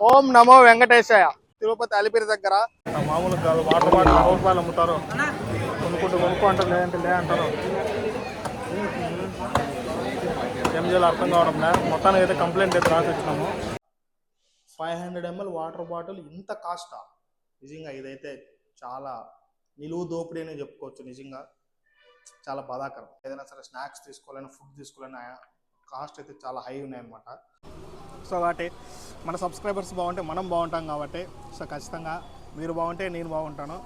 ఓం నమో వెంకటేశాయ. తిరుపతి అలిపిరి దగ్గర. మామూలు కాదు వాటర్ బాటిల్ అరవై రూపాయలు అమ్ముతారు. కొనుక్కుంటూ కొనుక్కో అంటారు లేదంటే లే అంటారు. ఏం చేయాలో అర్థం కావడం లే. మొత్తానికి అయితే కంప్లైంట్ అయితే రాసి వచ్చినాము. Five hundred ML water bottle ఇంత కాస్టా నిజంగా ఇదైతే చాలా నిలువు దోపిడీ అని చెప్పుకోవచ్చు నిజంగా. చాలా బాధాకరం. ఏదైనా సరే స్నాక్స్ తీసుకోవాలన్నా ఫుడ్ తీసుకోవాలన్నా కాస్ట్ అయితే చాలా హై ఉన్నాయన్నమాట. సో కాబట్టి మన సబ్స్క్రైబర్స్ బాగుంటే మనం బాగుంటాం కాబట్టి సో ఖచ్చితంగా మీరు బాగుంటే నేను బాగుంటాను.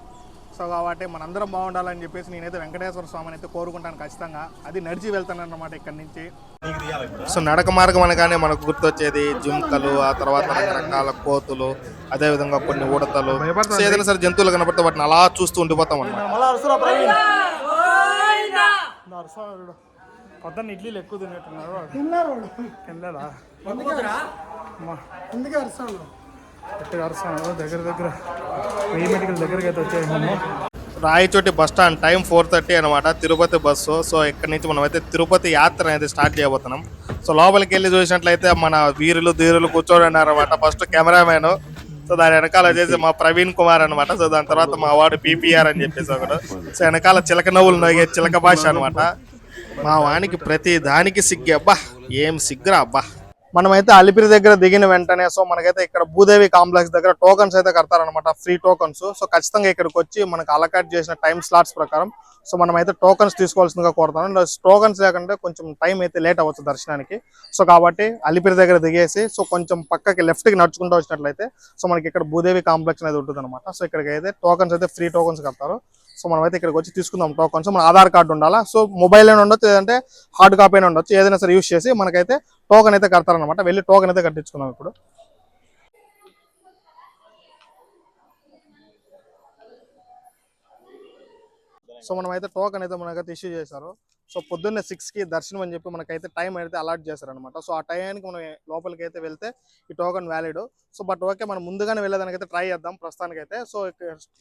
సో కాబట్టి మనందరం బాగుండాలని చెప్పేసి నేనైతే వెంకటేశ్వర స్వామిని అయితే కోరుకుంటాను ఖచ్చితంగా. అది నడిచి వెళ్తాను అన్నమాట ఇక్కడి నుంచి. సో నడక మార్గం అనగానే మనకు గుర్తొచ్చేది జింకలు ఆ తర్వాత రకరకాల కోతులు అదేవిధంగా కొన్ని ఉడతలు. సో ఏదైనా సరే జంతువులు కనపడితే వాటిని అలా చూస్తూ ఉండిపోతాం పొద్దున్న ఇడ్లీలు ఎక్కువ తిన్నట్టున్నారు తినలేదా? అందుకే అరుస్తాను. గట్టిగా అరుస్తాను. దగ్గర దగ్గర వెయ్యి మెడికల్ దగ్గరికి అయితే వచ్చేసాము Rayachoti bus stand time four thirty అనమాట తిరుపతి బస్సు. సో ఇక్కడ నుంచి మనం అయితే తిరుపతి యాత్ర అనేది స్టార్ట్ చేయబోతున్నాం. సో లోపలికి వెళ్ళి చూసినట్లయితే మన వీరులు ధీరులు కూర్చొని అనమాట ఫస్ట్ కెమెరామ్యాన్. సో దాని వెనకాల వచ్చేసి మా ప్రవీణ్ కుమార్ అనమాట సో దాని తర్వాత మా వాడు పీపీఆర్ అని చెప్పేసి ఒకడు. సో వెనకాల చిలక నవ్వులు నవ్వే చిలక భాష అనమాట మా వానికి ప్రతి దానికి సిగ్గే. అబ్బా ఏం సిగ్గురా అబ్బా. మనమైతే అలిపిరి దగ్గర దిగిన వెంటనే సో మనకైతే ఇక్కడ భూదేవి కాంప్లెక్స్ దగ్గర టోకన్స్ అయితే కడతారనమాట ఫ్రీ టోకన్స్. సో ఖచ్చితంగా ఇక్కడికి వచ్చి మనకు అలకాట్ చేసిన టైం స్లాట్స్ ప్రకారం సో మనమైతే టోకన్స్ తీసుకోవాల్సిందిగా కోరుతాను టోకన్స్ లేకుంటే కొంచెం టైం అయితే లేట్ అవ్వచ్చు దర్శనానికి. సో కాబట్టి అలిపిరి దగ్గర దిగేసి సో కొంచెం పక్కకి లెఫ్ట్కి కి నడుచుకుంటూ వచ్చినట్లయితే సో మనకి ఇక్కడ భూదేవి కాంప్లెక్స్ అనేది ఉంటుంది అనమాట సో ఇక్కడికి అయితే టోకన్స్ అయితే ఫ్రీ టోకన్స్ కడతారు. సో మనమైతే ఇక్కడికి వచ్చి తీసుకుందాం టోకన్స్ మన ఆధార్ కార్డు ఉండాలా? సో మొబైల్ అయినా ఉండొచ్చు లేదంటే హార్డ్ కాపీ అయినా ఉండొచ్చు. ఏదైనా సరే యూస్ చేసి మనకైతే టోకన్ అయితే కడతారనమాట వెళ్ళి టోకన్ అయితే కట్టించుకుందాం ఇప్పుడు. సో మనం అయితే టోకన్ అయితే మనకైతే ఇష్యూ చేశారు. సో పొద్దున్నే సిక్స్కి దర్శనం అని చెప్పి మనకైతే టైం అయితే అలాట్ చేశారు అనమాట సో ఆ టైంకి మనం లోపలికి అయితే వెళ్తే ఈ token valid so but okay మనం ముందుగానే వెళ్ళేదానికైతే ట్రై చేద్దాం ప్రస్తుతానికైతే. సో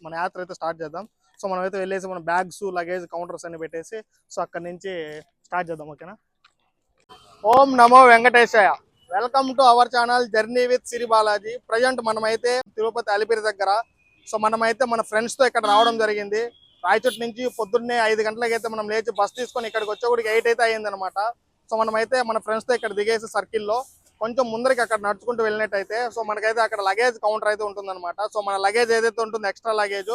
మన యాత్ర అయితే స్టార్ట్ చేద్దాం. సో మనం అయితే వెళ్ళేసి మన బ్యాగ్స్ లగేజ్ కౌంటర్స్ అన్ని పెట్టేసి సో అక్కడ నుంచి స్టార్ట్ చేద్దాం ఓకేనా? ఓం నమో వెంకటేశాయ. Welcome to our channel journey with Siri Balaji. Present మనమైతే తిరుపతి అలిపిరి దగ్గర. సో మనమైతే మన ఫ్రెండ్స్తో ఇక్కడ రావడం జరిగింది. రాయచోటి నుంచి పొద్దున్నే ఐదు గంటలకి అయితే మనం లేచి బస్ తీసుకొని ఇక్కడికి వచ్చేవాడికి ఎయిట్ అయితే అయ్యిందనమాట. సో మనమైతే మన ఫ్రెండ్స్తో ఇక్కడ దిగేసి సర్కిల్లో కొంచెం ముందరికి అక్కడ నడుచుకుంటూ వెళ్ళినట్టయితే సో మనకైతే అక్కడ లగేజ్ కౌంటర్ అయితే ఉంటుందన్నమాట సో మన లగేజ్ ఏదైతే ఉంటుందో ఎక్స్ట్రా లగేజ్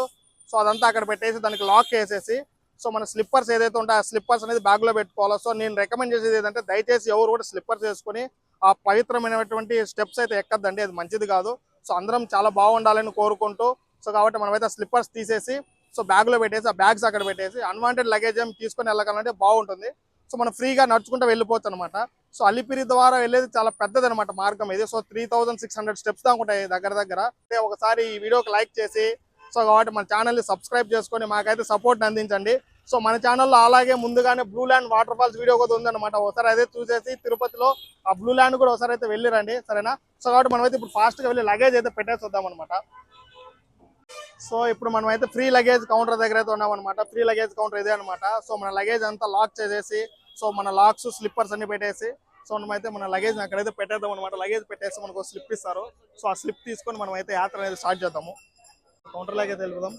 సో అదంతా అక్కడ పెట్టేసి దానికి లాక్ వేసేసి సో మన స్లిప్పర్స్ ఏదైతే ఉంటే ఆ స్లిప్పర్స్ అనేది బ్యాగ్లో పెట్టుకోవాలి? సో నేను రికమెండ్ చేసేది ఏంటంటే దయచేసి ఎవరు కూడా స్లిప్పర్స్ వేసుకొని ఆ పవిత్రమైనటువంటి స్టెప్స్ అయితే ఎక్కద్దండి అది మంచిది కాదు. సో అందరం చాలా బాగుండాలని కోరుకుంటూ సో కాబట్టి మనమైతే ఆ స్లిప్పర్స్ తీసేసి సో బ్యాగ్లో పెట్టేసి ఆ బ్యాగ్స్ అక్కడ పెట్టేసి అన్వాంటెడ్ లగేజ్ ఏం తీసుకొని వెళ్ళగలంటే బాగుంటుంది. సో మనం ఫ్రీగా నడుచుకుంటూ వెళ్ళిపోవచ్చు అనమాట సో అలిపిరి ద్వారా వెళ్ళేది చాలా పెద్దది అనమాట మార్గం ఇది. So three thousand six hundred steps దాకా ఉంటాయి దగ్గర దగ్గర. ఒకసారి ఈ వీడియోకి లైక్ చేసి సో కాబట్టి మన ఛానల్ని సబ్స్క్రైబ్ చేసుకొని మాకైతే సపోర్ట్ అందించండి. సో మన ఛానల్లో అలాగే ముందుగానే blue land water falls video కూడా ఉందన్నమాట. ఒకసారి అయితే చూసేసి తిరుపతిలో ఆ బ్లూ ల్యాండ్ కూడా ఒకసారి అయితే వెళ్ళిరండి సరేనా? సో కాబట్టి మనమైతే ఇప్పుడు ఫాస్ట్గా వెళ్ళి లగేజ్ అయితే పెట్టేసి వద్దాం అనమాట సో ఇప్పుడు మనం అయితే ఫ్రీ లగేజ్ కౌంటర్ దగ్గర అయితే ఉన్నాం అనమాట ఫ్రీ లగేజ్ కౌంటర్ ఇదే అనమాట సో మన లగేజ్ అంతా లాక్ చేసేసి సో మన లాక్స్ స్లిప్పర్స్ అన్ని పెట్టేసి సో మనమైతే మన లగేజ్ అక్కడైతే పెట్టేద్దాం అనమాట లగేజ్ పెట్టేసి మనకు స్లిప్ ఇస్తారు. సో ఆ స్లిప్ తీసుకొని మనం అయితే యాత్ర అనేది స్టార్ట్ చేద్దాము. కౌంటర్ లాగే తెలుపుదాం.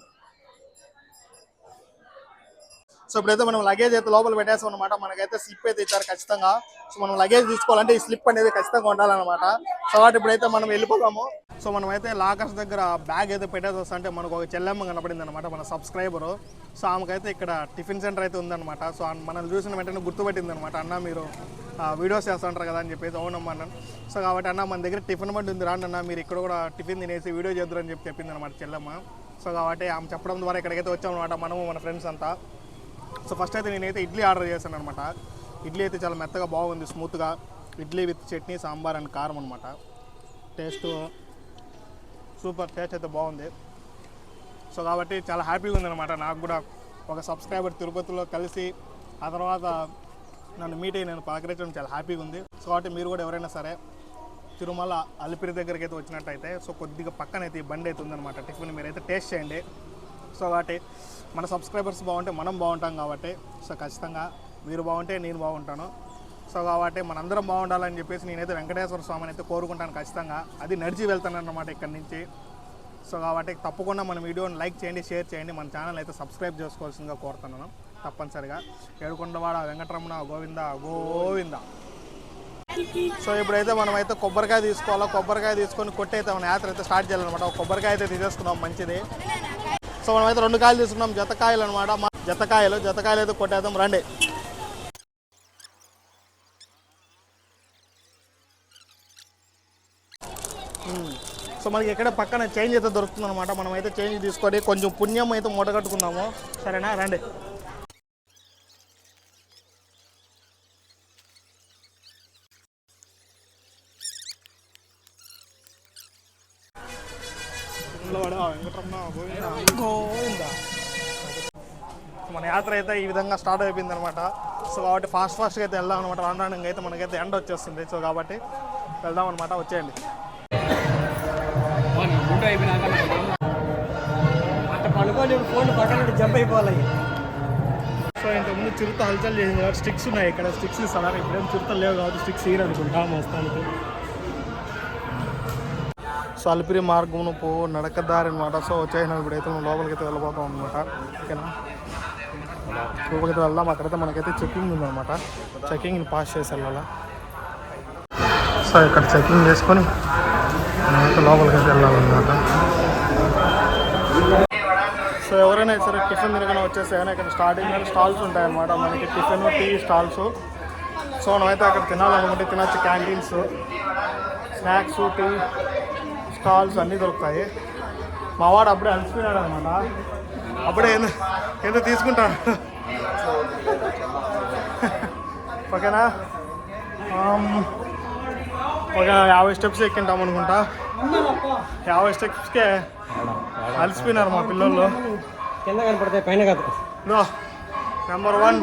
సో ఇప్పుడైతే మనం లగేజ్ అయితే లోపల పెట్టేస్తాం అనమాట మనకైతే స్లిప్ అయితే ఇచ్చారు ఖచ్చితంగా. సో మనం లగేజ్ తీసుకోవాలంటే ఈ స్లిప్ అనేది ఖచ్చితంగా ఉండాలన్నమాట. సో వాటి ఇప్పుడైతే మనం వెళ్ళిపోదాము. సో మనం అయితే లాకర్స్ దగ్గర బ్యాగ్ అయితే పెట్టేసి వస్తా. అంటే మనకు ఒక చెల్లెమ్మ కనపడింది అనమాట మన సబ్స్క్రైబరు సో ఆమెకైతే ఇక్కడ టిఫిన్ సెంటర్ అయితే ఉందన్నమాట. సో మనం మనల్ని చూసిన వెంటనే గుర్తుపెట్టింది అనమాట అన్న మీరు వీడియోస్ చేస్తుంటారు కదా అని చెప్పేసి అవునమ్మా అన్నాను. సో కాబట్టి అన్న మన దగ్గర టిఫిన్ బండి ఉంది రాండి అన్న మీరు ఇక్కడ కూడా టిఫిన్ తినేసి వీడియో చేద్దరని చెప్పి చెప్పింది అనమాట చెల్లెమ్మ. సో కాబట్టి ఆమె చెప్పడం ద్వారా ఇక్కడికైతే వచ్చామన్నమాట మనము మన ఫ్రెండ్స్ అంతా. సో ఫస్ట్ అయితే నేనైతే ఇడ్లీ ఆర్డర్ చేశాను అనమాట ఇడ్లీ అయితే చాలా మెత్తగా బాగుంది స్మూత్గా ఇడ్లీ విత్ చట్నీ సాంబార్ అండ్ కారం అనమాట టేస్ట్ సూపర్ టేస్ట్ అయితే బాగుంది. సో కాబట్టి చాలా హ్యాపీగా ఉందన్నమాట. నాకు కూడా ఒక సబ్స్క్రైబర్ తిరుపతిలో కలిసి ఆ తర్వాత నన్ను మీట్ అయ్యి నేను పలకరించడం చాలా హ్యాపీగా ఉంది. సో కాబట్టి మీరు కూడా ఎవరైనా సరే తిరుమల అలిపిరి దగ్గరికి అయితే వచ్చినట్టయితే సో కొద్దిగా పక్కన అయితే ఈ బండి అయితే ఉందన్నమాట. టిఫిన్ మీరైతే టేస్ట్ చేయండి. సో కాబట్టి మన సబ్స్క్రైబర్స్ బాగుంటే మనం బాగుంటాం కాబట్టి సో ఖచ్చితంగా మీరు బాగుంటే నేను బాగుంటాను. సో కాబట్టి మనందరం బాగుండాలని చెప్పేసి నేనైతే వెంకటేశ్వర స్వామిని అయితే కోరుకుంటాను ఖచ్చితంగా. అది నడిచి వెళ్తాను అనమాట ఇక్కడి నుంచి. సో కాబట్టి తప్పకుండా మన వీడియోని లైక్ చేయండి షేర్ చేయండి. మన ఛానల్ అయితే సబ్స్క్రైబ్ చేసుకోవాల్సిందిగా కోరుతున్నాను. తప్పనిసరిగా. ఏడుకొండవాడ వెంకటరమణ గోవింద గోవింద. సో ఇప్పుడైతే మనం అయితే కొబ్బరికాయ తీసుకోవాలా? కొబ్బరికాయ తీసుకొని కొట్టయితే మన యాత్ర అయితే స్టార్ట్ చేయాలన్నమాట. కొబ్బరికాయ అయితే తీసేసుకున్నాం మంచిది. సో మనం అయితే రెండు కాయలు తీసుకున్నాం. జతకాయలు అనమాట జతకాయలు జతకాయలు అయితే కొట్టేద్దాం రండి. సో మనకి ఎక్కడ పక్కన చేంజ్ అయితే దొరుకుతుంది అనమాట మనం అయితే చేంజ్ తీసుకొని కొంచెం పుణ్యం అయితే మూట కట్టుకుందాము. సరేనా? రండి. అయితే ఈ విధంగా స్టార్ట్ అయిపోయింది అనమాట సో కాబట్టి ఫాస్ట్ ఫాస్ట్గా అయితే వెళ్దాం అనమాట రాను అయితే మనకైతే ఎండ వచ్చేస్తుంది. సో కాబట్టి వెళ్దాం అనమాట వచ్చేయండి. జంప్ అయిపోవాలి. సో ఇంతకుముందు చిరుత హల్చల్ చేసింది కాబట్టి స్టిక్స్ ఉన్నాయి ఇక్కడ. స్టిక్స్ ఇస్తున్నారు ఇప్పుడేం చిరుతలు లేవు కాబట్టి స్టిక్స్ ఇయ్యరు అనుకుంటా. సో అలిపిరి మార్గమును పో నడకదారి అనమాట సో వచ్చేసిన ఇప్పుడైతే మనం లోపలికి అయితే వెళ్ళిపోతాం అనమాట ఓకేనా? లోపలికి వెళ్దాం. అక్కడైతే మనకైతే చెక్కింగ్ ఉందన్నమాట. చెక్కింగ్ పాస్ చేసి వెళ్ళాలా సో ఇక్కడ చెక్కింగ్ చేసుకొని మనమైతే లోపలికి అయితే వెళ్ళాలన్నమాట. సో ఎవరైనా సరే టిఫిన్ తినగానే వచ్చేసాయని ఇక్కడ స్టార్టింగ్ స్టాల్స్ ఉంటాయి అన్నమాట మనకి టిఫిన్ టీ స్టాల్స్ సో మనమైతే అక్కడ తినాలనుకుంటే తినచ్చు క్యాంటీన్స్ స్నాక్స్ టీ స్టాల్స్ అన్నీ దొరుకుతాయి. మా వాడు అప్పుడే అలసిపోయాడు అనమాట అప్పుడే ఏదో తీసుకుంటాడు ఓకేనా? ఒక యాభై స్టెప్స్ ఎక్కింటాం అనుకుంటా. యాభై స్టెప్స్కే అలసిపోయినారు మా పిల్లలు. కింద కనపడతాయి పైన కాదు. Number one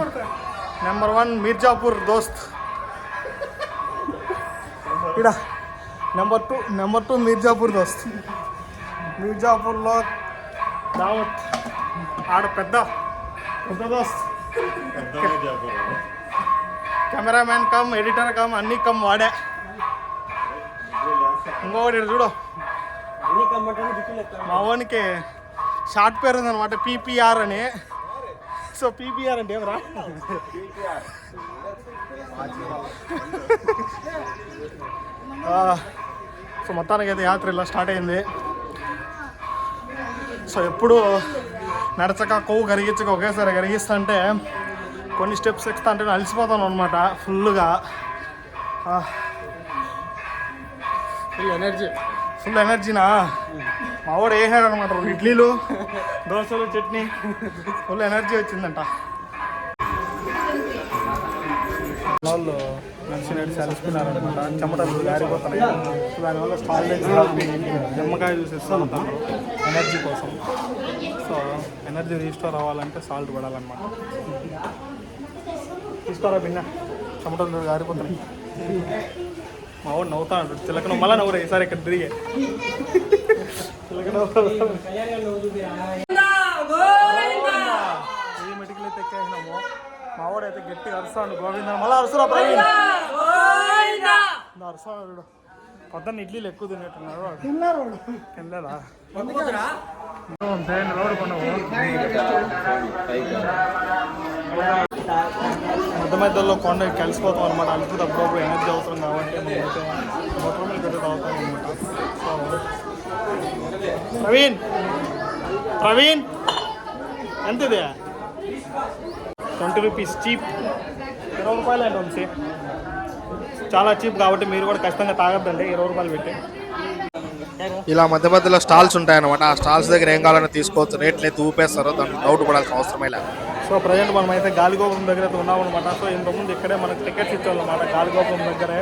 number one Mirzapur Dost. ఇక్కడ number two number two Mirzapur Dost. మీర్జాపూర్లో దావత్. ఆడ పెద్ద. పెద్ద దోస్త్ కెమెరామ్యాన్ కమ్ ఎడిటర్ కమ్ అన్నీ కమ్ వాడే. ఇంకొకటి చూడు. అన్ని కమ్మటం దిక్కులు మా వానికి షార్ట్ పేరు ఉందన్నమాట పీపీఆర్ అని. సో పీపీఆర్ అంటే ఏమరా సో మొత్తానికి అయితే యాత్ర ఇలా స్టార్ట్ అయింది. సో ఎప్పుడు నడచక కొవ్వు కరిగించక ఒకేసారి కరిగిస్తుంటే కొన్ని స్టెప్స్ ఎక్కుతా అంటే అలసిపోతాను అనమాట ఫుల్గా ఫుల్ ఎనర్జీ ఫుల్ ఎనర్జీనా? మా వాడు వేసాడు అనమాట ఇడ్లీలు దోశలు చట్నీ. ఫుల్ ఎనర్జీ వచ్చిందంట. వాళ్ళు మనిషి నడిచి అలసిపోయినారనమాట చెమటలు గారిపోతున్నాయి దానివల్ల స్టాల్ నిమ్మకాయ జ్యూస్ ఇస్తాను ఎనర్జీ కోసం. సో ఎనర్జీ రీస్టోర్ అవ్వాలంటే సాల్ట్ పడాలన్నమాట. తీసుకోరా బిన్న చెమటలు గారిపోతున్నాయి మా వాడు నవ్వుతాడు. చిలకన మళ్ళా నవ్వురా ఈసారి ఇక్కడ తిరిగే. చిలక నవ్వు. వెయ్యి మెటికలు అయితే ఎక్కేసినాము. మా వాడు అయితే గట్టిగా అరుస్తాడు. గోవింద మళ్ళీ అరుసురా ప్రవీణ్. చూడు. పొద్దున్న ఇడ్లీలు ఎక్కువ తినేట్టున్నారు వాడు? తినలేదా? మధ్య మధ్యలో కొండ కలిసిపోతాం అనమాట అలుపు అప్పుడప్పుడు ఎనర్జీ అవసరం కాబట్టి మనమైతే వాటర్ మిల్ తాగుతాం అనమాట ప్రవీణ్ ప్రవీణ్ ఎంత ఇది ట్వంటీ రూపీస్ చీప్ ఇరవై రూపాయలు అండి వంశీ? చాలా చీప్ కాబట్టి మీరు కూడా ఖచ్చితంగా తాగద్దండి. ఇరవై రూపాయలు పెట్టి. ఇలా మధ్య మధ్యలో స్టాల్స్ ఉంటాయన్నమాట. ఆ స్టాల్స్ దగ్గర ఏం కావాలన్నా తీసుకోవచ్చు. రేట్లు అయితే ఊపేస్తారో. దానికి డౌట్ పడాల్సిన అవసరమే లేదు. సో ప్రజెంట్ మనం అయితే గాలిగోపురం దగ్గర అయితే ఉన్నాం అనమాట సో ఇంతకుముందు ఇక్కడే మనకి టికెట్స్ ఇచ్చేవాళ్ళమాట గాలిగోపురం దగ్గరే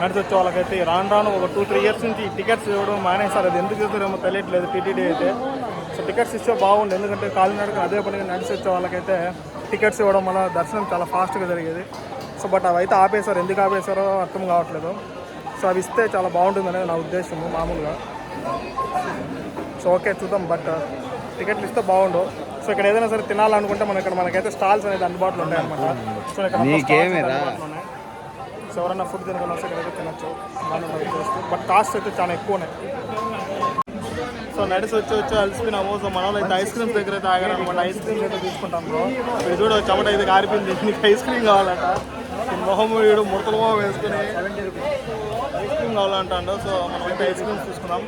నడిచి వచ్చే వాళ్ళకైతే రాను రాను ఒక టూ త్రీ ఇయర్స్ నుంచి టికెట్స్ ఇవ్వడం మానేస్తారు అది ఎందుకు ఇస్తారేమో తెలియట్లేదు టీటీడీ అయితే. సో టికెట్స్ ఇస్తే బాగుండు. ఎందుకంటే కాలినడక అదే పనిగా నడిచి వచ్చే వాళ్ళకైతే టికెట్స్ ఇవ్వడం వల్ల దర్శనం చాలా ఫాస్ట్గా జరిగేది. సో బట్ అవి అయితే ఆపేశారు. ఎందుకు ఆపేశారో అర్థం కావట్లేదు. సో అవి ఇస్తే చాలా బాగుంటుంది అనేది నా ఉద్దేశము మామూలుగా. సో ఓకే చూద్దాం. బట్ టికెట్లు ఇస్తే బాగుండు. సో ఇక్కడ ఏదైనా సరే తినాలనుకుంటే మన ఇక్కడ మనకైతే స్టాల్స్ అనేది అందుబాటులో ఉంటాయి అనమాట సో ఇక్కడ ఉన్నాయి. ఎవరైనా ఫుడ్ తినగల ఇక్కడైతే తినచ్చు. బట్ కాస్ట్ అయితే చాలా ఎక్కువనే. సో నడిచి వచ్చి వచ్చి అలసిపోయినాము. సో మన అయితే ఐస్ క్రీమ్స్ దగ్గర అయితే ఆగారు అనమాట ఐస్ క్రీమ్స్ అయితే తీసుకుంటాం బ్రో ఇక్కడ చూడ చెమట కారిపోయింది నీకు ఐస్ క్రీమ్ కావాలంట. మొహం వీడు ముడతల మొహం వేసుకుని ఐస్ క్రీమ్ కావాలంటాడు. సో మనం అయితే ఐస్ క్రీమ్స్ తీసుకున్నాం.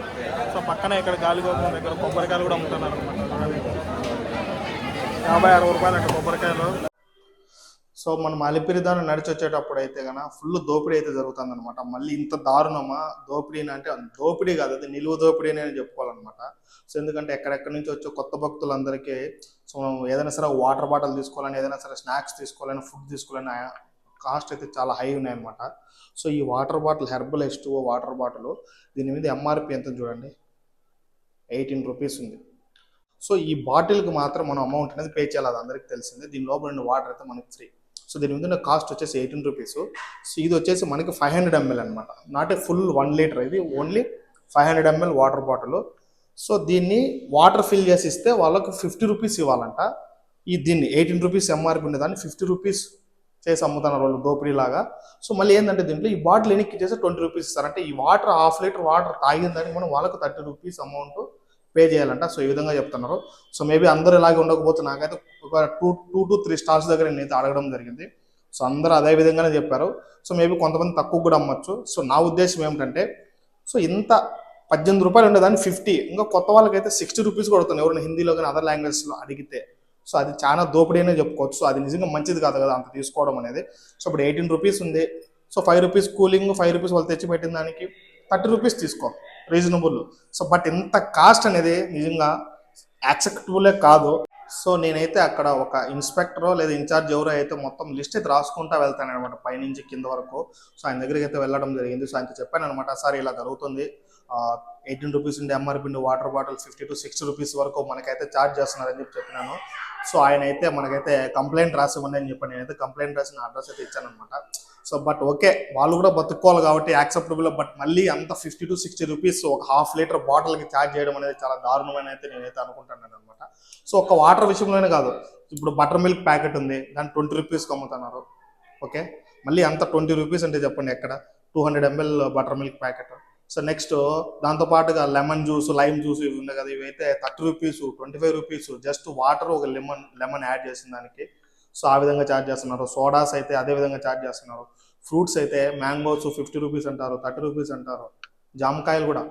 సో పక్కనే ఇక్కడ గాలిగోపురం దగ్గర కొబ్బరికాయలు కూడా అమ్ముతున్నారు అనమాట యాభై అరవై రూపాయలు అంటే కొబ్బరికాయలు. సో మనం అలిపిరి దాన్ని నడిచి వచ్చేటప్పుడు అయితే కనుక ఫుల్ దోపిడీ అయితే జరుగుతుంది అనమాట మళ్ళీ ఇంత దారుణమా? దోపిడీ అంటే దోపిడీ కాదు. అది నిలువ దోపిడీ అని చెప్పుకోవాలన్నమాట. సో ఎందుకంటే ఎక్కడెక్కడి నుంచి వచ్చే కొత్త భక్తులందరికీ సో మనం ఏదైనా సరే వాటర్ బాటిల్ తీసుకోవాలని ఏదైనా సరే స్నాక్స్ తీసుకోవాలని ఫుడ్ తీసుకోవాలని కాస్ట్ అయితే చాలా హై ఉన్నాయన్నమాట. సో ఈ water bottle herbal S two water bottle దీని మీద ఎంఆర్పి ఎంత చూడండి? ఎయిటీన్ రూపీస్ ఉంది. సో ఈ బాటిల్కి మాత్రం మనం అమౌంట్ అనేది పే చేయాలి. అది అందరికీ తెలిసిందే. దీని లోపల వాటర్ అయితే మనకి ఫ్రీ సో దీని మీద కాస్ట్ వచ్చేసి ఎయిటీన్ రూపీస్ సో ఇది వచ్చేసి మనకి ఫైవ్ హండ్రెడ్ ఎంఎల్ అనమాట not a full one litre ఇది only five hundred ML water bottle so దీన్ని వాటర్ ఫిల్ చేసి ఇస్తే వాళ్ళకు ఫిఫ్టీ రూపీస్ ఇవ్వాలంట. ఈ దీన్ని ఎయిటీన్ రూపీస్ ఎంఆర్పి ఉండే దాన్ని ఫిఫ్టీ రూపీస్ చేసి అమ్ముతున్నారు వాళ్ళు దోపిడీ లాగా సో మళ్ళీ ఏంటంటే దీంట్లో ఈ బాటిల్ ఎన్నికి చేస్తే ట్వంటీ రూపీస్ ఇస్తారు. అంటే ఈ వాటర్ హాఫ్ లీటర్ వాటర్ తాగిందని మనం వాళ్ళకి థర్టీ రూపీస్ అమౌంట్ పే చేయాలంట. సో ఈ విధంగా చెప్తున్నారు. సో మేబీ అందరూ ఇలాగే ఉండకపోతే నాకైతే ఒక two two to three stars దగ్గర నేనైతే అడగడం జరిగింది. సో అందరూ అదే విధంగానే చెప్పారు. సో మేబీ కొంతమంది తక్కువ కూడా అమ్మచ్చు. సో నా ఉద్దేశం ఏమిటంటే సో ఇంత పద్దెనిమిది రూపాయలు ఉండేదాన్ని ఫిఫ్టీ. ఇంకా కొత్త వాళ్ళకైతే సిక్స్టీ రూపీస్ కొడుతున్నాయి ఎవరైనా హిందీలో కానీ అదర్ లాంగ్వేజ్లో అడిగితే. సో అది చాలా దోపిడీ అనే చెప్పుకోవచ్చు. సో అది నిజంగా మంచిది కాదు కదా అంత తీసుకోవడం అనేది. సో ఇప్పుడు ఎయిటీన్ రూపీస్ ఉంది. So five rupees cooling five rupees వాళ్ళు తెచ్చి పెట్టిన దానికి థర్టీ రూపీస్ తీసుకో. రీజనబుల్ సో బట్ ఇంత కాస్ట్ అనేది నిజంగా యాక్సెప్టబులే కాదు. సో నేనైతే అక్కడ ఒక ఇన్స్పెక్టరో లేదా ఇన్ఛార్జ్ ఎవరో అయితే మొత్తం లిస్ట్ అయితే రాసుకుంటా వెళ్తాను అనమాట పైనుంచి కింద వరకు. సో ఆయన దగ్గరికి అయితే వెళ్ళడం జరిగింది. సో ఆయనతో చెప్పాను అనమాట సార్ ఇలా జరుగుతుంది. ఎయిటీన్ రూపీస్ ఉండే ఎంఆర్పి ఉండే water bottle fifty to sixty rupees వరకు మనకైతే ఛార్జ్ చేస్తున్నారని చెప్పి చెప్పినాను. సో ఆయన అయితే మనకైతే కంప్లైంట్ రాసి ఇవ్వండి అని చెప్పి నేనైతే కంప్లైంట్ రాసి నా అడ్రస్ అయితే ఇచ్చాను అనమాట సో బట్ ఓకే వాళ్ళు కూడా బతుక్కోవాలి కాబట్టి యాక్సెప్టబుల్ బట్ మళ్ళీ అంత ఫిఫ్టీ టు సిక్స్టీ రూపీస్ ఒక హాఫ్ లీటర్ బాటిల్కి ఛార్జ్ చేయడం అనేది చాలా దారుణమైన అయితే నేనైతే అనుకుంటున్నాను అనమాట సో ఒక వాటర్ విషయంలోనే కాదు. ఇప్పుడు బటర్ మిల్క్ ప్యాకెట్ ఉంది దాన్ని ట్వంటీ రూపీస్కి అమ్ముతున్నారు. ఓకే మళ్ళీ అంత ట్వంటీ రూపీస్ అంటే చెప్పండి ఎక్కడ? Two hundred ML butter milk packet so next దాంతో పాటుగా లెమన్ జ్యూస్ లైమ్ జ్యూస్ ఇవి ఉన్నాయి కదా ఇవి అయితే thirty rupees twenty five rupees just water ఒక లెమన్ లెమన్ యాడ్ చేసిన దానికి. సో ఆ విధంగా ఛార్జ్ చేస్తున్నారు. సోడాస్ అయితే అదే విధంగా ఛార్జ్ చేస్తున్నారు. ఫ్రూట్స్ అయితే మ్యాంగోస్ ఫిఫ్టీ రూపీస్ అంటారు థర్టీ రూపీస్ అంటారు. జామకాయలు కూడా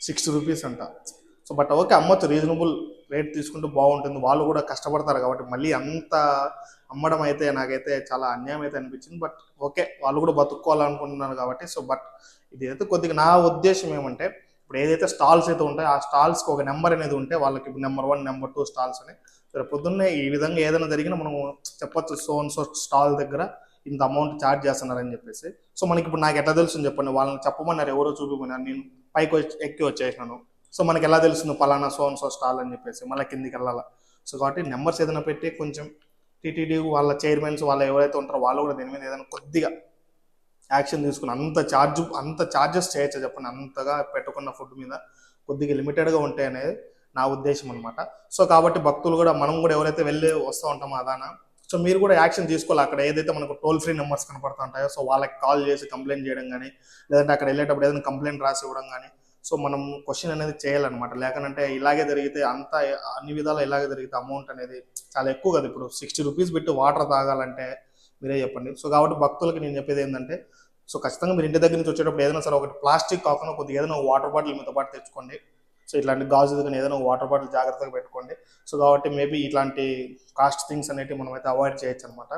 సిక్స్టీ రూపీస్ అంట. సో బట్ ఓకే అమ్మొచ్చు రీజనబుల్ రేట్ తీసుకుంటే బాగుంటుంది. వాళ్ళు కూడా కష్టపడతారు కాబట్టి మళ్ళీ అంత అమ్మడం అయితే నాకైతే చాలా అన్యాయం అయితే అనిపించింది. బట్ ఓకే వాళ్ళు కూడా బతుక్కోవాలనుకుంటున్నారు కాబట్టి సో బట్ ఇది అయితే కొద్దిగా నా ఉద్దేశం ఏమంటే ఇప్పుడు ఏదైతే స్టాల్స్ అయితే ఉంటాయో ఆ స్టాల్స్కి ఒక నెంబర్ అనేది ఉంటే వాళ్ళకి number one number two stalls అని. సరే పొద్దున్నే ఈ విధంగా ఏదైనా జరిగినా మనం చెప్పొచ్చు సో సో స్టాల్ దగ్గర ఇంత అమౌంట్ ఛార్జ్ చేస్తున్నారని చెప్పేసి. సో మనకి ఇప్పుడు నాకు ఎట్లా తెలుసు చెప్పండి? వాళ్ళని చెప్పమన్నారు ఎవరో చూపిమన్నారు నేను పైకి వచ్చి ఎక్కి వచ్చేసినాను. సో మనకి ఎలా తెలుస్తుంది పలానా సో సో స్టాల్ అని చెప్పేసి మళ్ళీ కిందికి వెళ్ళాలా? సో కాబట్టి నెంబర్స్ ఏదైనా పెట్టి కొంచెం టీటీడీ వాళ్ళ చైర్మన్స్ వాళ్ళు ఎవరైతే ఉంటారో వాళ్ళు కూడా దీని మీద ఏదైనా కొద్దిగా యాక్షన్ తీసుకుని అంత ఛార్జ్ అంత ఛార్జెస్ చేయొచ్చు చెప్పండి. అంతగా పెట్టుకున్న ఫుడ్ మీద కొద్దిగా లిమిటెడ్గా ఉంటాయి అనేది నా ఉద్దేశం అనమాట సో కాబట్టి భక్తులు కూడా మనం కూడా ఎవరైతే వెళ్ళి వస్తూ ఉంటామో అదాన సో మీరు కూడా యాక్షన్ తీసుకోవాలి. అక్కడ ఏదైతే మనకు టోల్ ఫ్రీ నెంబర్స్ కనపడుతుంటాయో సో వాళ్ళకి కాల్ చేసి కంప్లైంట్ చేయడం కానీ లేదంటే అక్కడ వెళ్ళేటప్పుడు ఏదైనా కంప్లైంట్ రాసి ఇవ్వడం కానీ సో మనం క్వశ్చన్ అనేది చేయాలన్నమాట. లేకనంటే ఇలాగే జరిగితే అంతా అన్ని విధాలు ఇలాగే జరిగితే అమౌంట్ అనేది చాలా ఎక్కువ కదా. ఇప్పుడు సిక్స్టీ రూపీస్ పెట్టి వాటర్ తాగాలంటే మీరే చెప్పండి. సో కాబట్టి భక్తులకి నేను చెప్పేది ఏంటంటే సో ఖచ్చితంగా మీరు ఇంటి దగ్గర నుంచి వచ్చేటప్పుడు ఏదైనా సరే ఒకటి ప్లాస్టిక్ కాకుండా కొద్దిగా ఏదైనా వాటర్ బాటిల్ మీతో పాటు తెచ్చుకోండి. సో ఇట్లాంటి గాజు కానీ ఏదైనా వాటర్ బాటిల్ జాగ్రత్తగా పెట్టుకోండి. సో కాబట్టి మేబీ ఇట్లాంటి కాస్ట్ థింగ్స్ అనేవి మనం అయితే అవాయిడ్ చేయొచ్చు అనమాట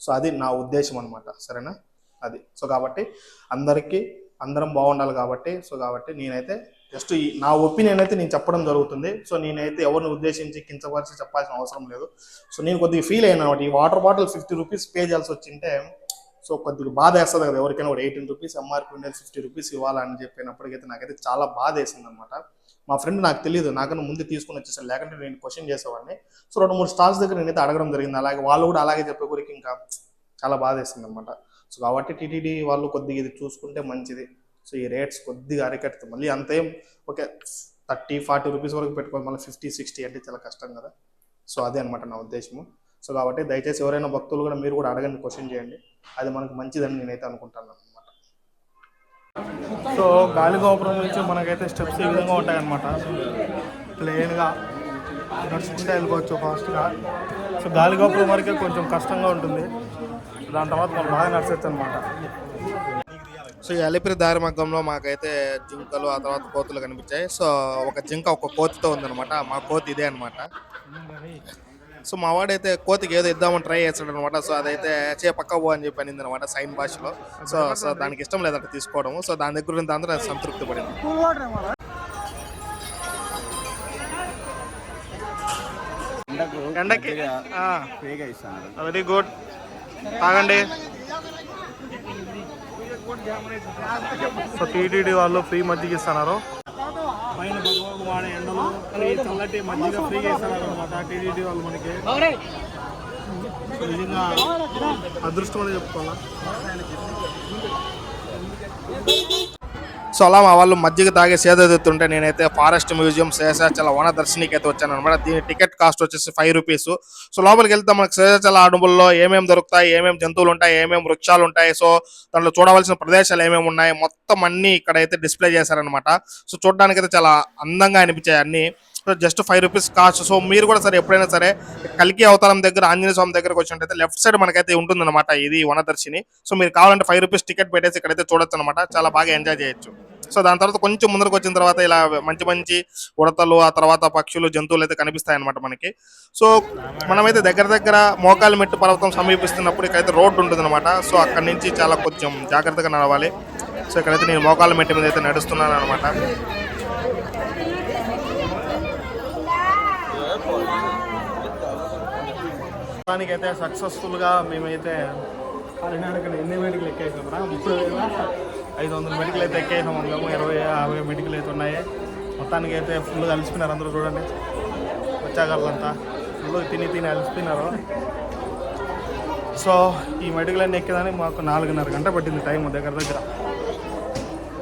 సో అది నా ఉద్దేశం అనమాట సరేనా? అది. సో కాబట్టి అందరికీ అందరం బాగుండాలి కాబట్టి సో కాబట్టి నేనైతే జస్ట్ ఈ నా ఒపీనియన్ అయితే నేను చెప్పడం జరుగుతుంది. సో నేనైతే ఎవరిని ఉద్దేశించి కించపరిచి చెప్పాల్సిన అవసరం లేదు. సో నేను కొద్దిగా ఫీల్ అయినా ఈ water bottle fifty rupees pay చేయాల్సి వచ్చింటే సో కొద్దిగా బాధ వేస్తుంది కదా ఎవరికైనా ఒక ఎయిటీన్ రూపీస్ ఎంఆర్పి ఉండేది ఫిఫ్టీ రూపీస్ ఇవ్వాలని చెప్పినప్పటికైతే నాకైతే చాలా బాధ వేసింది అనమాట మా ఫ్రెండ్ నాకు తెలియదు నాకన్నా ముందు తీసుకుని వచ్చేసాను. లేకుంటే నేను క్వశ్చన్ చేసేవాడిని. సో రెండు మూడు స్టాల్స్ దగ్గర నేనైతే అడగడం జరిగింది. అలాగే వాళ్ళు కూడా అలాగే చెప్పే గురికి ఇంకా చాలా బాధ వేసింది అనమాట సో కాబట్టి టీటీడీ వాళ్ళు కొద్దిగా ఇది చూసుకుంటే మంచిది. సో ఈ రేట్స్ కొద్దిగా అరికట్టు మళ్ళీ అంతేం ఓకే థర్టీ ఫార్టీ రూపీస్ వరకు పెట్టుకోవాలి. మళ్ళీ ఫిఫ్టీ సిక్స్టీ అంటే చాలా కష్టం కదా. సో అదే అనమాట నా ఉద్దేశము. సో కాబట్టి దయచేసి ఎవరైనా భక్తులు కూడా మీరు కూడా అడగండి క్వశ్చన్ చేయండి. అది మనకు మంచిదని నేనైతే అనుకుంటాను అనమాట సో గాలి గోపురం నుంచి మనకైతే స్టెప్స్ ఈ విధంగా ఉంటాయన్నమాట. ప్లెయిన్గా నడుచుకుంటే వెళ్ళిపోవచ్చు ఫాస్ట్గా. సో గాలి గోపురం వరకే కొంచెం కష్టంగా ఉంటుంది. దాని తర్వాత మనం బాగా నడిచొచ్చు అనమాట సో ఈ అలిపిరి దారి మగ్గంలో మాకైతే జింకలు ఆ తర్వాత కోతులు కనిపించాయి. సో ఒక జింక ఒక కోతితో ఉందన్నమాట. మా కోతి ఇదే అనమాట సో మా వాడైతే కోతికి ఏదో ఇద్దామని ట్రై చేస్తాడు అనమాట సో అదైతే చే పక్క పో అని చెప్పి అనింది అనమాట సైన్ భాషలో. సో సో దానికి ఇష్టం లేదంట తీసుకోవడం సో దాని దగ్గర ఉన్న అందరూ సంతృప్తి పడింది. ఎండకి వెరీ గుడ్. తాగండి. సో టీటీడీ వాళ్ళు ఫ్రీ మజ్జిగ ఇస్తున్నారు. పైన భగవాన్ ఎండలు చల్లటి మజ్జిగ ఫ్రీగా ఇస్తున్నారు అనమాట టీటీడీ వాళ్ళు మనకి. నిజంగా అదృష్టం అని చెప్పుకోవాలా? సో అలా మా వాళ్ళు మజ్జిగ తాగే సేదెత్తుంటే నేనైతే ఫారెస్ట్ మ్యూజియం శేషాచల వన దర్శనికి అయితే వచ్చాను అనమాట దీని టికెట్ కాస్ట్ వచ్చేసి ఫైవ్ రూపీస్ సో లోపలికి వెళ్తే మనకు శేషాచల అడవుల్లో ఏమేమి దొరుకుతాయి ఏమేమి జంతువులు ఉంటాయి ఏమేమి వృక్షాలు ఉంటాయి సో దాంట్లో చూడవలసిన ప్రదేశాలు ఏమేమి ఉన్నాయి మొత్తం అన్ని ఇక్కడైతే డిస్ప్లే చేశారనమాట సో చూడడానికి అయితే చాలా అందంగా అనిపించాయి అన్ని. Just five rupees cost so మీరు కూడా సరే ఎప్పుడైనా సరే కల్కి అవతారం దగ్గర ఆంజనేయ స్వామి దగ్గరకు వచ్చినట్టయితే లెఫ్ట్ సైడ్ మనకైతే ఉంటుందన్నమాట ఇది వనదర్శిని. సో మీరు కావాలంటే ఫైవ్ రూపీస్ టికెట్ పెట్టేసి ఇక్కడైతే చూడొచ్చు అనమాట చాలా బాగా ఎంజాయ్ చేయొచ్చు. సో దాని తర్వాత కొంచెం ముందరకు వచ్చిన తర్వాత ఇలా మంచి మంచి ఉడతలు ఆ తర్వాత పక్షులు జంతువులు అయితే కనిపిస్తాయి అనమాట మనకి. సో మనమైతే దగ్గర దగ్గర మోకాలు మెట్టు పర్వతం సమీపిస్తున్నప్పుడు ఇక్కడైతే రోడ్డు ఉంటుంది అనమాట సో అక్కడ నుంచి చాలా కొంచెం జాగ్రత్తగా నడవాలి. సో ఇక్కడైతే నేను మోకాల మెట్టు మీద అయితే నడుస్తున్నాను అనమాట అయితే సక్సెస్ఫుల్గా మేమైతే కాలినాడక ఎన్ని మెడికల్ ఎక్కేసాం రా? ఐదు వందల మెడికల్ అయితే ఎక్కేసాం మేము ఇరవై యాభై మెడికల్ అయితే ఉన్నాయి. మొత్తానికి అయితే ఫుల్గా అలసిపోయినారు అందరూ చూడండి. వచ్చాగలంతా ఫుల్ తిని తిని అలిసిపోయినారు. సో ఈ మెడికల్ అన్ని ఎక్కేదానికి మాకు నాలుగున్నర గంట పట్టింది టైం దగ్గర దగ్గర.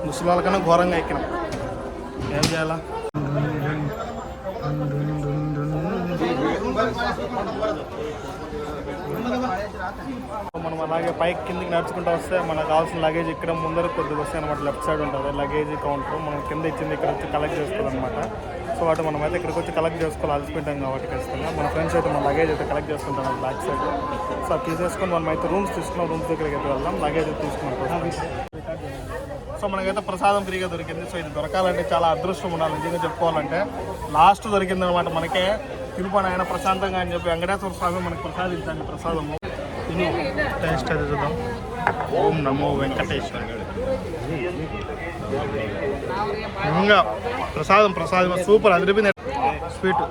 ముసలి వాళ్ళకన్నా ఘోరంగా ఎక్కినాం. ఏం చేయాలా? మనం అలాగే పైకి కిందికి నడుచుకుంటూ వస్తే మనకు కావాల్సిన లగేజ్ ఇక్కడ ముందర కొద్దిగా వస్తాయి అనమాట లెఫ్ట్ సైడ్ ఉంటుంది. లగేజ్ కౌంటర్ మనం కింద ఇచ్చింది ఇక్కడ వచ్చి కలెక్ట్ చేసుకోవాలన్నమాట. సో వాటి మనం అయితే ఇక్కడికి వచ్చి కలెక్ట్ చేసుకోవాలి. అలసిపోయింటాం కాబట్టి ఖచ్చితంగా. మన ఫ్రెండ్స్ అయితే మన లగేజ్ అయితే కలెక్ట్ చేసుకుంటాం బ్యాక్ సైడ్ సో అది తీసేసుకొని మనం అయితే రూమ్స్ తీసుకున్నాం. రూమ్స్ దగ్గరికి అయితే వెళ్దాం. లగేజ్ అయితే తీసుకున్నాం. సో మనకైతే ప్రసాదం ఫ్రీగా దొరికింది. సో ఇది దొరకాలంటే చాలా అదృష్టం ఉండాలి. నిజంగా చెప్పుకోవాలంటే లాస్ట్ దొరికింది అనమాట మనకే. తిరుపతి ఆయన ప్రశాంతంగా అని చెప్పి వెంకటేశ్వర స్వామి మనకి ప్రసాదించండి ప్రసాదము. తిని. టేస్ట్ అది చూద్దాం. ఓం నమో వెంకటేశ్వర నిజంగా ప్రసాదం ప్రసాదం సూపర్ అదిరిపోయింది. స్వీట్.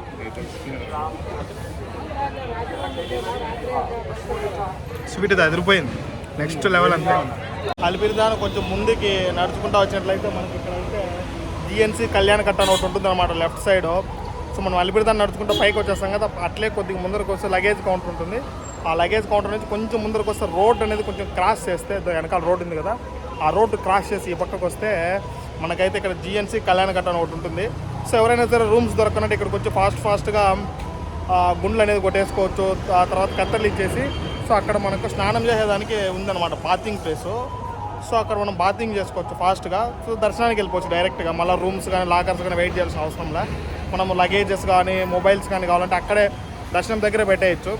స్వీట్ ఇది అదిరిపోయింది. నెక్స్ట్ లెవెల్ అంతే అలిపిరిదాన కొంచెం ముందుకి నడుచుకుంటా వచ్చినట్లయితే మనకి ఇక్కడ అయితే జిఎన్సీ కళ్యాణ కట్ట అని ఒకటి ఉంటుంది అనమాట లెఫ్ట్ సైడ్. సో మనం అలిపిరిదాన్ని నడుచుకుంటూ పైకి వచ్చేస్తాం కదా అట్లే కొద్దిగా ముందరకు వస్తే లగేజ్ కౌంటర్ ఉంటుంది. ఆ లగేజ్ కౌంటర్ నుంచి కొంచెం ముందరకు వస్తే రోడ్ అనేది కొంచెం క్రాస్ చేస్తే వెనకాల రోడ్ ఉంది కదా ఆ రోడ్డు క్రాస్ చేసి ఈ పక్కకు వస్తే మనకైతే ఇక్కడ జిఎన్సీ కళ్యాణ కట్ట అని ఒకటి ఉంటుంది. సో ఎవరైనా సరే రూమ్స్ దొరకనంటే ఇక్కడికి వచ్చి ఫాస్ట్ ఫాస్ట్గా గుండ్లు అనేది కొట్టేసుకోవచ్చు. ఆ తర్వాత కత్తెరలు ఇచ్చేసి సో అక్కడ మనకు స్నానం చేసేదానికి ఉందన్నమాట బాతింగ్ ప్లేసు సో అక్కడ మనం బాతింగ్ చేసుకోవచ్చు ఫాస్ట్గా సో దర్శనానికి వెళ్ళిపోవచ్చు డైరెక్ట్గా మళ్ళీ రూమ్స్ కానీ లాకర్స్ కానీ వెయిట్ చేయాల్సిన అవసరం లే. మనం లగేజెస్ కానీ మొబైల్స్ కానీ కావాలంటే అక్కడే దర్శనం దగ్గర పెట్టేయచ్చు.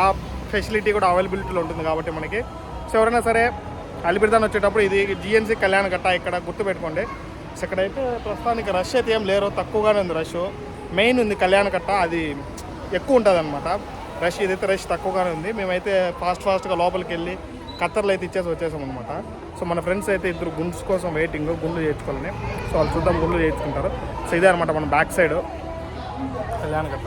ఆ ఫెసిలిటీ కూడా అవైలబిలిటీలో ఉంటుంది కాబట్టి మనకి. సో ఎవరైనా సరే అలిపిరిదాన్ వచ్చేటప్పుడు ఇది జిఎన్సీ కళ్యాణ కట్ట ఇక్కడ గుర్తుపెట్టుకోండి. సో ఇక్కడైతే ప్రస్తుతానికి రష్ అయితే ఏం లేరు తక్కువగానే ఉంది రష్ మెయిన్ ఉంది కళ్యాణ కట్ట అది ఎక్కువ ఉంటుంది అనమాట రష్ ఇదైతే రష్ తక్కువగానే ఉంది. మేమైతే ఫాస్ట్ ఫాస్ట్గా లోపలికి వెళ్ళి కత్తర్లు అయితే ఇచ్చేసి వచ్చేసాం అనమాట సో మన ఫ్రెండ్స్ అయితే ఇద్దరు గుండ్స్ కోసం వెయిటింగ్ గుండ్లు చేయించుకోవాలని. సో వాళ్ళు చూద్దాం గుండ్లు చేయించుకుంటారు. సో ఇదే అనమాట మన బ్యాక్ సైడ్ కళ్యాణ్ కట్ట.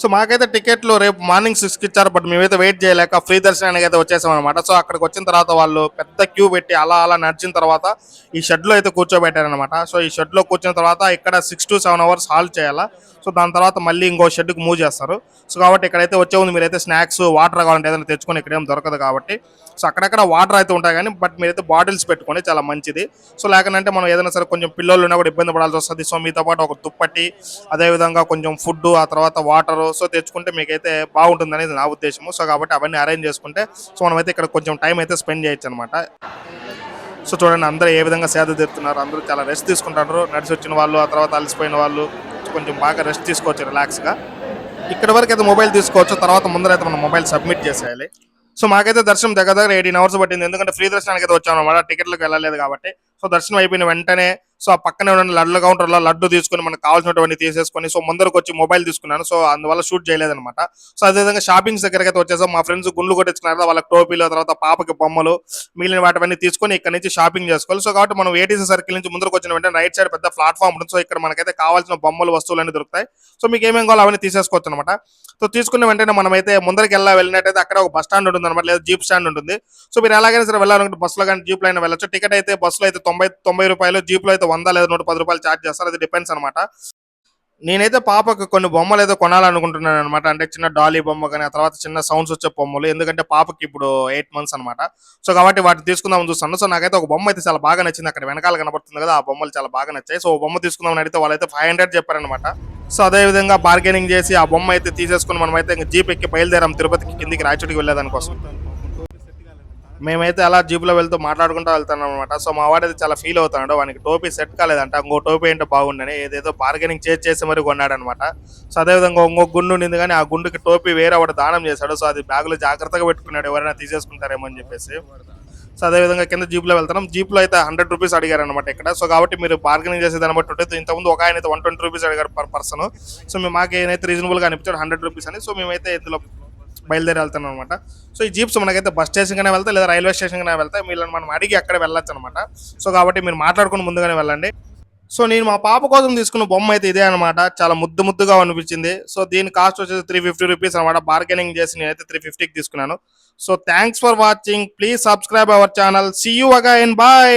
సో మాకైతే టికెట్లు రేపు మార్నింగ్ సిక్స్కి ఇచ్చారు బట్ మేమైతే వెయిట్ చేయలేక ఫ్రీ దర్శనానికి అయితే వచ్చేసాం అనమాట సో అక్కడికి వచ్చిన తర్వాత వాళ్ళు పెద్ద క్యూ పెట్టి అలా అలా నడిచిన తర్వాత ఈ షెడ్లో అయితే కూర్చోబెట్టారనమాట సో ఈ షెడ్లో కూర్చున్న తర్వాత ఇక్కడ six to seven hours halt చేయాలా. సో దాని తర్వాత మళ్ళీ ఇంకో షెడ్కి మూవ్ చేస్తారు. సో కాబట్టి ఇక్కడైతే వచ్చే ముందు మీరైతే స్నాక్స్ వాటర్ కావాలంటే ఏదైనా తెచ్చుకొని ఇక్కడ ఏం దొరకదు కాబట్టి. సో అక్కడక్కడ వాటర్ అయితే ఉంటాయి కానీ బట్ మీరైతే బాటిల్స్ పెట్టుకోండి చాలా మంచిది. సో లేకనంటే మనం ఏదైనా సరే కొంచెం పిల్లలు ఉన్నా కూడా ఇబ్బంది పడాల్సి వస్తుంది. సో మీతో పాటు ఒక దుప్పటి అదేవిధంగా కొంచెం ఫుడ్ ఆ తర్వాత వాటర్ సో తెచ్చుకుంటే మీకైతే బాగుంటుంది అనేది నా ఉద్దేశము. సో కాబట్టి అవన్నీ అరేంజ్ చేసుకుంటే సో మనమైతే ఇక్కడ కొంచెం టైం అయితే స్పెండ్ చేయొచ్చు అనమాట సో చూడండి అందరూ ఏ విధంగా సేద తీరుతున్నారు అందరూ చాలా రెస్ట్ తీసుకుంటారు నడిచి వచ్చిన వాళ్ళు ఆ తర్వాత అలసిపోయిన వాళ్ళు కొంచెం బాగా రెస్ట్ తీసుకోవచ్చు రిలాక్స్గా ఇక్కడ వరకు అయితే మొబైల్ తీసుకోవచ్చు తర్వాత ముందరైతే మనం మొబైల్ సబ్మిట్ చేసేయాలి. సో మాకైతే దర్శనం దగ్గర దగ్గర ఎయిటీన్ అవర్స్ పట్టింది. ఎందుకంటే ఫ్రీ దర్శనానికి అయితే వచ్చాను అనమాట టికెట్లకు వెళ్ళలేదు కాబట్టి. సో దర్శనం అయిపోయిన వెంటనే సో ఆ పక్కనే ఉన్న లడ్డు కౌంటర్లో లడ్డు తీసుకుని మనకు కావాల్సినటువంటి తీసేసుకొని సో ముందరకు వచ్చి మొబైల్ తీసుకున్నాను. సో అందువల్ల షూట్ చేయలేదన్నమాట. సో అదేవిధంగా షాపింగ్స్ దగ్గరకి అయితే వచ్చేసాం. మా ఫ్రెండ్స్ గుండ్లు కొట్టించుకున్నారు వాళ్ళ టోపీలు తర్వాత పాపకి బొమ్మలు మిగిలిన వాటివన్నీ తీసుకొని ఇక్కడ నుంచి షాపింగ్ చేసుకోవాలి. సో కాబట్టి మనం ఏటీసీ సర్కిల్ నుంచి ముందరకు వచ్చిన వెంటనే రైట్ సైడ్ పెద్ద ప్లాట్ఫామ్ ఉంటుంది. సో ఇక్కడ మనకైతే కావాల్సిన బొమ్మలు వస్తువులు దొరుకుతాయి. సో మీకు ఏమేమి కావాలో అవన్నీ తీసేసుకోవచ్చు అనమాట సో తీసుకున్న వెంటనే మనమైతే ముందరికి వెళ్ళా వెళ్ళినట్టయితే అక్కడ ఒక బస్ స్టాండ్ ఉంటుంది అనమాట లేదా జీప్ స్టాండ్ ఉంటుంది. సో మీరు ఎలాగైనా సరే వెళ్ళాలనుకుంటే బస్సులో కానీ జీప్లో అయినా వెళ్ళచ్చు. టికెట్ అయితే బస్సులో అయితే తొంభై తొంభై రూపాయలు జీప్లో అయితే వంద లేదా నూట పది రూపాయలు ఛార్జ్ చేస్తారు. అది డిపెండ్స్ అనమాట నేనైతే పాపకు కొన్ని బొమ్మలు ఏదో కొనాలనుకుంటున్నాను అనమాట అంటే చిన్న డాలీ బొమ్మ కానీ ఆ తర్వాత చిన్న సౌండ్స్ వచ్చే బొమ్మలు. ఎందుకంటే పాపకి ఇప్పుడు ఎయిట్ మంత్స్ అనమాట సో కాబట్టి వాటిని తీసుకుందామని చూస్తాను సో నాకైతే ఒక బొమ్మ అయితే చాలా బాగా నచ్చింది. అక్కడ వెనకాల కనబడుతుంది కదా ఆ బొమ్మలు చాలా బాగా నచ్చాయి. సో బొమ్మ తీసుకుందామని అడిగితే వాళ్ళైతే ఫైవ్ హండ్రెడ్ చెప్పారనమాట సో అదే విధంగా బార్గెనింగ్ చేసి ఆ బొమ్మ అయితే తీసేసుకుని మనం అయితే జీప్ ఎక్కి బయలుదేరాం తిరుపతికి కిందికి రాయచోటికి వెళ్ళేదానికోసం. మేమైతే అలా జీపులో వెళ్తూ మాట్లాడుకుంటూ వెళ్తున్నాం అనమాట సో మా వాడైతే చాలా ఫీల్ అవుతున్నాడు. వానికి టోపీ సెట్ కాలేదంట. ఇంకో టోపీ ఏంటో బాగుండని ఏదేదో బార్గెనింగ్ చేసి చేసి మరి కొన్నాడనమాట సో అదేవిధంగా ఇంకో గుండు ఉండింది కానీ ఆ గుండుకి టోపీ వేరే వాడు దానం చేశాడు. సో అది బ్యాగులో జాగ్రత్తగా పెట్టుకున్నాడు. ఎవరైనా తీసేసుకుంటారేమో అని చెప్పేసి. సో అదేవిధంగా కింద జీప్లో వెళ్తున్నాం. జీప్లో అయితే హండ్రెడ్ రూపీస్ అడిగారు అనమాట ఇక్కడ. సో కాబట్టి మీరు బార్గెనింగ్ చేసే దాన్ని బట్టి ఉంటుంది ఇంతకుముందు ఒక ఆయన అయితే వన్ ట్వంటీ రూపీస్ అడిగారు పర్ పర్సన్ సో మేము మాకు ఏదైతే రీజనబుల్గా అనిపించాడు హండ్రెడ్ రూపీస్ అని. సో మేమైతే ఇందులో బయలుదేరి వెళ్తాను అనమాట సో ఈ జీప్స్ మనకైతే బస్ స్టేషన్ గానే వెళ్తాయి లేదా రైల్వే స్టేషన్ గానే వెళ్తాయి. వీళ్ళని మనం అడిగి అక్కడ వెళ్ళొచ్చు అనమాట సో కాబట్టి మీరు మాట్లాడుకుని ముందుగానే వెళ్ళండి. సో నేను మా పాప కోసం తీసుకున్న బొమ్మ అయితే ఇదే అనమాట చాలా ముద్దు ముద్దుగా అనిపించింది. సో దీని కాస్ట్ వచ్చేసి త్రీ ఫిఫ్టీ రూపీస్ అనమాట బార్గెనింగ్ చేసి నేనైతే త్రీ ఫిఫ్టీకి తీసుకున్నాను. So thanks for watching. Please subscribe our channel. See you again bye